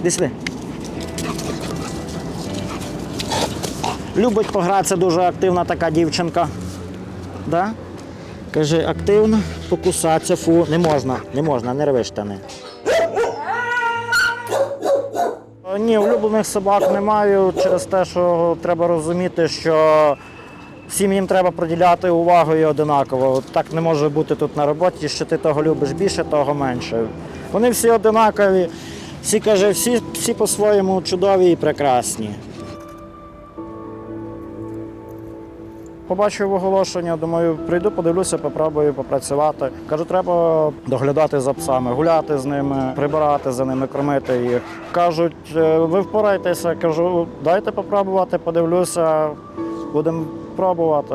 Іди сюди. Любить погратися, дуже активна така дівчинка. Да? Каже, активно покусатися, фу, не можна, не можна, не рви штани. Ні, улюблених собак не маю через те, що треба розуміти, що всім їм треба приділяти увагу і одинаково. Так не може бути тут на роботі, що ти того любиш більше, того менше. Вони всі одинакові, всі каже, всі, всі по-своєму чудові і прекрасні. Побачив оголошення, думаю, прийду, подивлюся, попробую попрацювати. Кажу, треба доглядати за псами, гуляти з ними, прибирати за ними, кормити їх. Кажуть, «Е, ви впорайтеся. Кажу, дайте попробувати, подивлюся, будемо пробувати.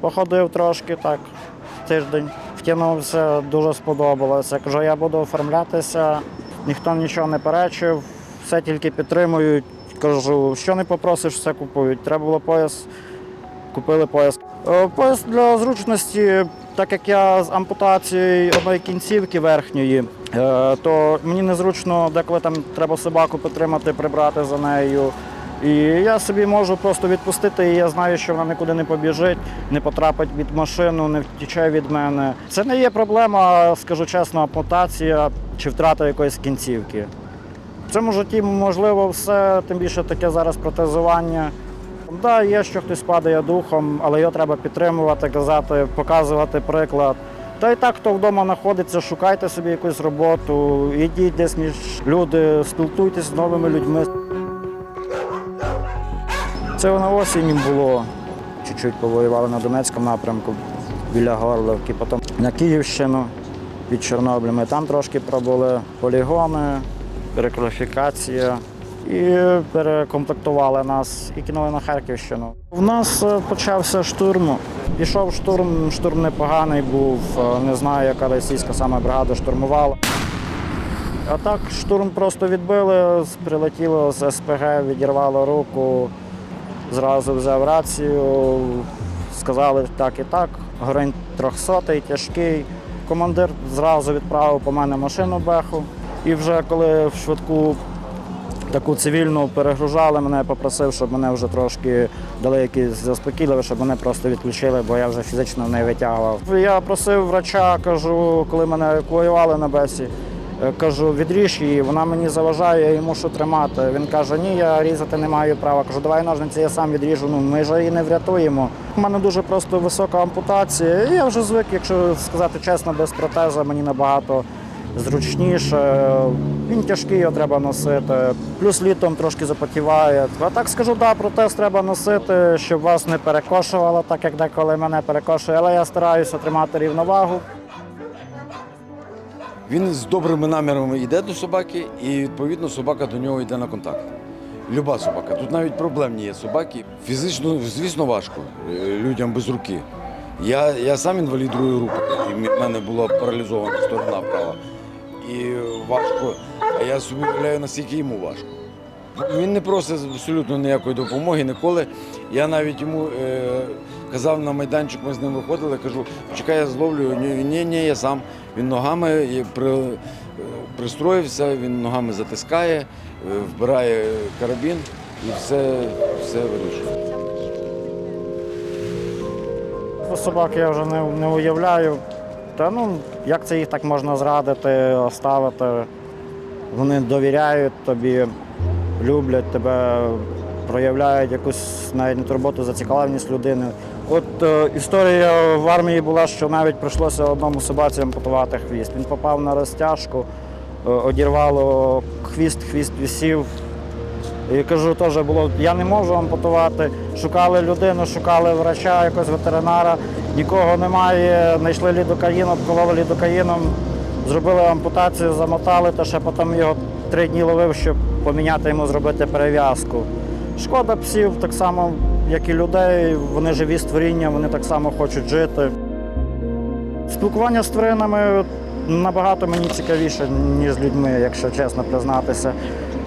Походив трошки так, тиждень, втягнувся, дуже сподобалося. Кажу, я буду оформлятися, ніхто нічого не перечив, все тільки підтримують. Кажу, що не попросиш, все купують. Треба було пояс купили пояс. Е, Пояс для зручності, так як я з ампутацією одної кінцівки верхньої, е, то мені незручно, деколи там треба собаку підтримати, прибрати за нею. І я собі можу просто відпустити, і я знаю, що вона нікуди не побіжить, не потрапить від машину, не втіче від мене. Це не є проблема, скажу чесно, ампутація чи втрата якоїсь кінцівки. В цьому житті можливо все, тим більше таке зараз протезування. Так, да, є, що хтось падає духом, але його треба підтримувати, казати, показувати приклад. Та й так, хто вдома знаходиться, шукайте собі якусь роботу, ідіть десь між люди, спілкуйтесь з новими людьми. Це на осінь було. Чуть-чуть повоювали на Донецькому напрямку біля Горловки, потім на Київщину від Чорнобиля. Ми там трошки пробули полігони, перекваліфікація. І перекомплектували нас і кинули на Харківщину. У нас е, почався штурм. Пішов штурм, штурм непоганий був. е, Не знаю, яка російська саме бригада штурмувала. А так штурм просто відбили, прилетіло з СПГ, відірвало руку, зразу взяв рацію, сказали так і так. Горень трьохсотий, тяжкий. Командир зразу відправив по мене машину беху. І вже коли в швидку таку цивільну перегружали мене, попросив, щоб мене вже трошки дали якісь заспокійливі, щоб мене просто відключили, бо я вже фізично не витягував. Я просив врача, кажу, коли мене евакуювали на бесі, кажу, відріж її, вона мені заважає, я її мушу тримати. Він каже, ні, я різати не маю права. Кажу, давай ножниці, я сам відріжу. Ну ми ж її не врятуємо. У мене дуже просто висока ампутація. і Я вже звик, якщо сказати чесно, без протеза мені набагато зручніше. Він тяжкий, його треба носити. Плюс літом трошки запотіває. А так скажу, да, протез треба носити, щоб вас не перекошувало, так як деколи мене перекошує. Але я стараюся тримати рівновагу. Він з добрими намірами йде до собаки, і відповідно собака до нього йде на контакт. Люба собака. Тут навіть проблемні є собаки. Фізично, звісно, важко е, людям без руки. Я, я сам інвалід другої групи, і в мене була паралізована сторона права. І важко, а я собі уявляю, наскільки йому важко. Він не просить абсолютно ніякої допомоги ніколи. Я навіть йому е, казав на майданчик, ми з ним виходили, кажу, чекай, я зловлю. Ні, ні, ні, я сам. Він ногами при, е, пристроївся, він ногами затискає, е, вбирає карабін і все, все вирішує. Собак я вже не, не уявляю. Та ну, як це їх так можна зрадити, оставити? Вони довіряють тобі, люблять тебе, проявляють якусь навіть турботу, зацікавленість людини. От е, історія в армії була, що навіть прийшлося одному собаці ампутувати хвіст. Він попав на розтяжку, е, одірвало хвіст, хвіст висів. І кажу, теж було, я не можу ампутувати. Шукали людину, шукали врача, якогось ветеринара, нікого немає. Знайшли лідокаїн, обкололи лідокаїном, зробили ампутацію, замотали, та ще потім його три дні ловив, щоб поміняти йому, зробити перев'язку. Шкода псів, так само, як і людей, вони живі створіння, вони так само хочуть жити. Спілкування з тваринами набагато мені цікавіше, ніж з людьми, якщо чесно признатися.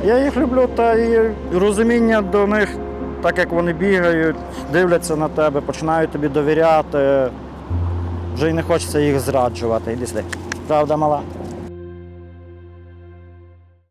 Я їх люблю, та і розуміння до них, так як вони бігають, дивляться на тебе, починають тобі довіряти. Вже й не хочеться їх зраджувати. Іди. Правда, мала?